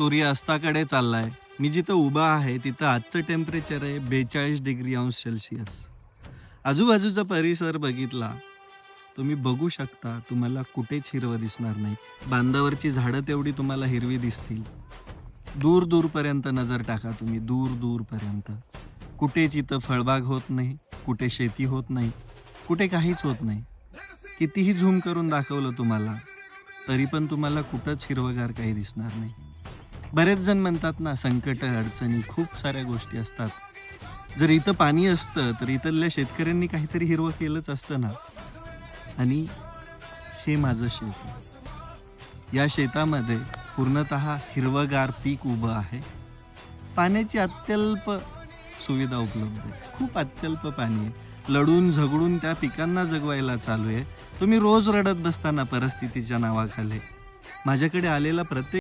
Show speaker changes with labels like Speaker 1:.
Speaker 1: सूर्य अस्ताकडे चाललाय. मी जिथं उभा आहे तिथं आजचं टेम्परेचर आहे बेचाळीस डिग्री अंश सेल्सिअस आजूबाजूचा परिसर बघितला तुम्ही बघू शकता तुम्हाला कुठेच हिरवं दिसणार नाही. बांधावरची झाडं तेवढी तुम्हाला हिरवी दिसतील. दूर दूरपर्यंत नजर टाका तुम्ही दूर दूरपर्यंत. कुठेच इथं फळबाग होत नाही कुठे शेती होत नाही कुठे काहीच होत नाही. कितीही झूम करून दाखवलं तुम्हाला तरी पण तुम्हाला कुठंच हिरवगार काही दिसणार नाही. बरेच जण म्हणतात ना संकट अडचणी खूप साऱ्या गोष्टी असतात. जर इथं पाणी असतं तर इथल्या शेतकऱ्यांनी काहीतरी हिरवं केलंच असतं ना. आणि हे माझं शेत या शेतामध्ये पूर्णत हिरवगार पीक उभं आहे. पाण्याची अत्यल्प सुविधा उपलब्ध आहे. खूप अत्यल्प पाणी आहे. लढून झगडून त्या पिकांना जगवायला चालू आहे. तुम्ही रोज रडत बसताना परिस्थितीच्या नावाखाली. माझ्याकडे आलेला प्रत्येक